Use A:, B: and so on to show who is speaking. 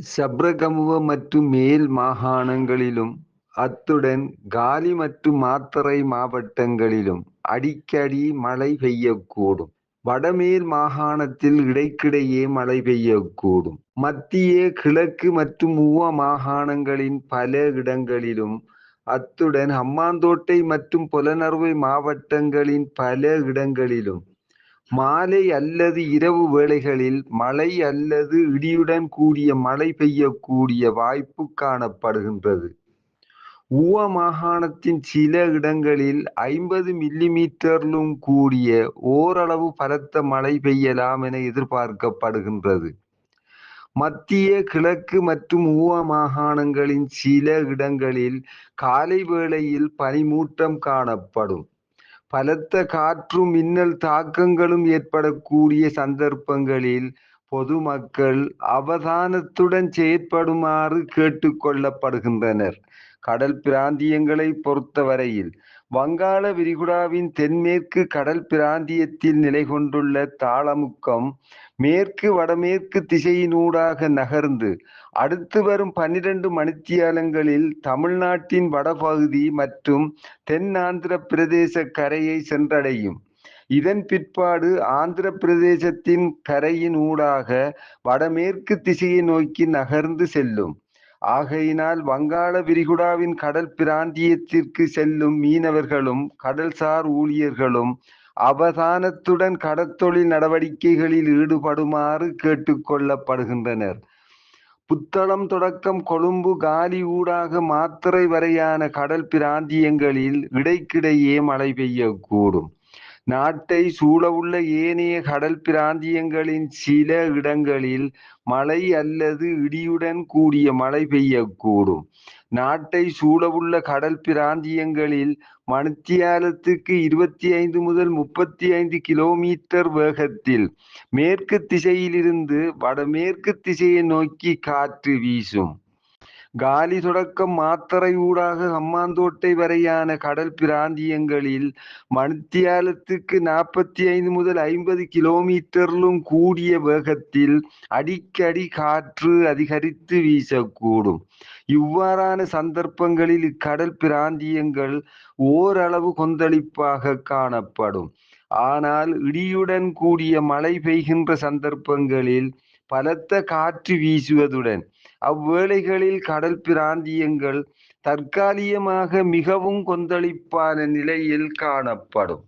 A: சப்ரகமுவ மற்றும் மேல் மாகாணங்களிலும் அத்துடன் காலி மற்றும் மாத்தறை மாவட்டங்களிலும் அடிக்கடி மழை பெய்யக்கூடும். வடமேல் மாகாணத்தில் இடைக்கிடையே மழை பெய்யக்கூடும். மத்திய, கிழக்கு மற்றும் மூவ மாகாணங்களின் பல இடங்களிலும் அத்துடன் ஹம்பாந்தோட்டை மற்றும் புலனறுவை மாவட்டங்களின் பல இடங்களிலும் மாலை அல்லது இரவு வேளைகளில் மழை அல்லது இடியுடன் கூடிய மழை பெய்யக்கூடிய வாய்ப்பு காணப்படுகின்றது. ஊவ மாகாணத்தின் சில இடங்களில் ஐம்பது மில்லிமீட்டரிலும் கூடிய ஓரளவு பலத்த மழை பெய்யலாம் என எதிர்பார்க்கப்படுகின்றது. மத்திய, கிழக்கு மற்றும் ஊவ மாகாணங்களின் சில இடங்களில் காலை வேளையில் பனிமூட்டம் காணப்படும். பலத்த காற்றும் மின்னல் தாக்கங்களும் ஏற்படக்கூடிய சந்தர்ப்பங்களில் பொதுமக்கள் அவதானத்துடன் செயற்படுமாறு கேட்டுக்கொள்ளப்படுகின்றனர் கடல் பிராந்தியங்களை பொறுத்தவரையில் வங்காள விரிகுடாவின் தென்மேற்கு கடல் பிராந்தியத்தில் நிலை கொண்டுள்ள தாளமுக்கம் மேற்கு வடமேற்கு திசையினூடாக நகர்ந்து அடுத்து வரும் பன்னிரண்டு மணித்தியாலங்களில் தமிழ்நாட்டின் வடபகுதி மற்றும் தென் ஆந்திர பிரதேச கரையை சென்றடையும். இதன் பிற்பாடு ஆந்திர பிரதேசத்தின் கரையின் ஊடாக வடமேற்கு திசையை நோக்கி நகர்ந்து செல்லும். ஆகையினால் வங்காள விரிகுடாவின் கடல் பிராந்தியத்திற்கு செல்லும் மீனவர்களும் கடல்சார் ஊழியர்களும் அவதானத்துடன் கடற்தொழில் நடவடிக்கைகளில் ஈடுபடுமாறு கேட்டுக்கொள்ளப்படுகின்றனர் புத்தளம் தொடக்கம் கொழும்பு காலி ஊடாக மாத்திரை வரையான கடல் பிராந்தியங்களில் இடைக்கிடையே மழை பெய்யக்கூடும். நாட்டை சூழவுள்ள ஏனைய கடல் பிராந்தியங்களின் சில இடங்களில் மழை அல்லது இடியுடன் கூடிய மழை பெய்யக்கூடும். நாட்டை சூழவுள்ள கடல் பிராந்தியங்களில் மணித்தியாலத்துக்கு இருபத்தைந்து முதல் முப்பத்தி ஐந்து கிலோமீட்டர் வேகத்தில் மேற்கு திசையிலிருந்து வடமேற்கு திசையை நோக்கி காற்று வீசும். காலி தொடக்கம் மாத்தரை ஊடாக ஹம்பாந்தோட்டை வரையான கடல் பிராந்தியங்களில் மணித்தியாலத்துக்கு நாற்பத்தி ஐந்து முதல் ஐம்பது கிலோமீட்டரிலும் கூடிய வேகத்தில் அடிக்கடி காற்று அதிகரித்து வீசக்கூடும். இவ்வாறான சந்தர்ப்பங்களில் இக்கடல் பிராந்தியங்கள் ஓரளவு கொந்தளிப்பாக காணப்படும். ஆனால் இடியுடன் கூடிய மழை பெய்கின்ற சந்தர்ப்பங்களில் பலத்த காற்று வீசுவதுடன் அவ்வேளைகளில் கடல் பிராந்தியங்கள் தற்காலிகமாக மிகவும் கொந்தளிப்பான நிலையில் காணப்படும்.